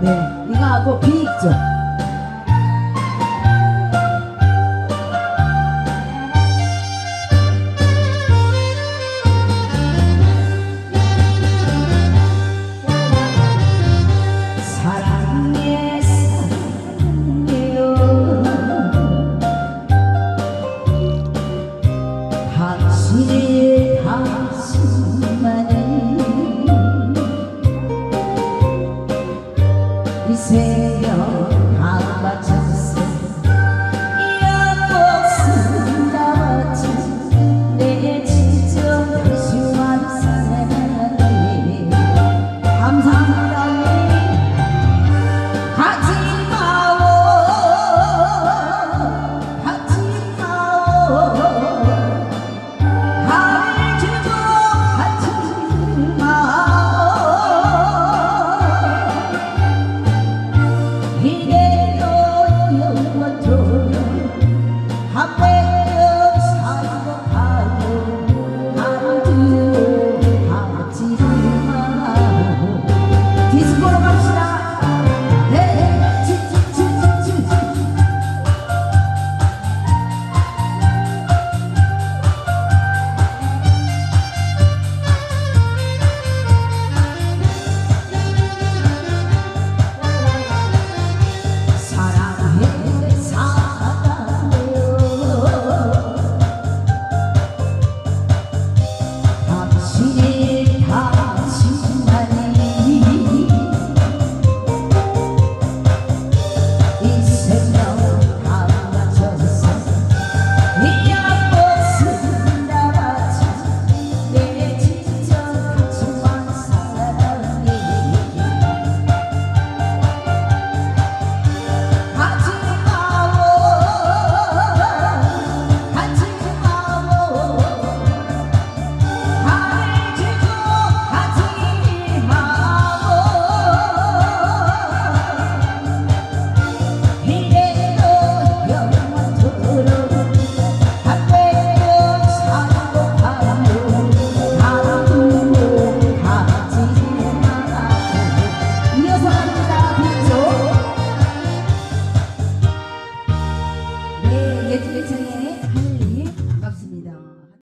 네, 이거하고 B 있죠. 사랑해 사랑해요 당신이 당신 эти,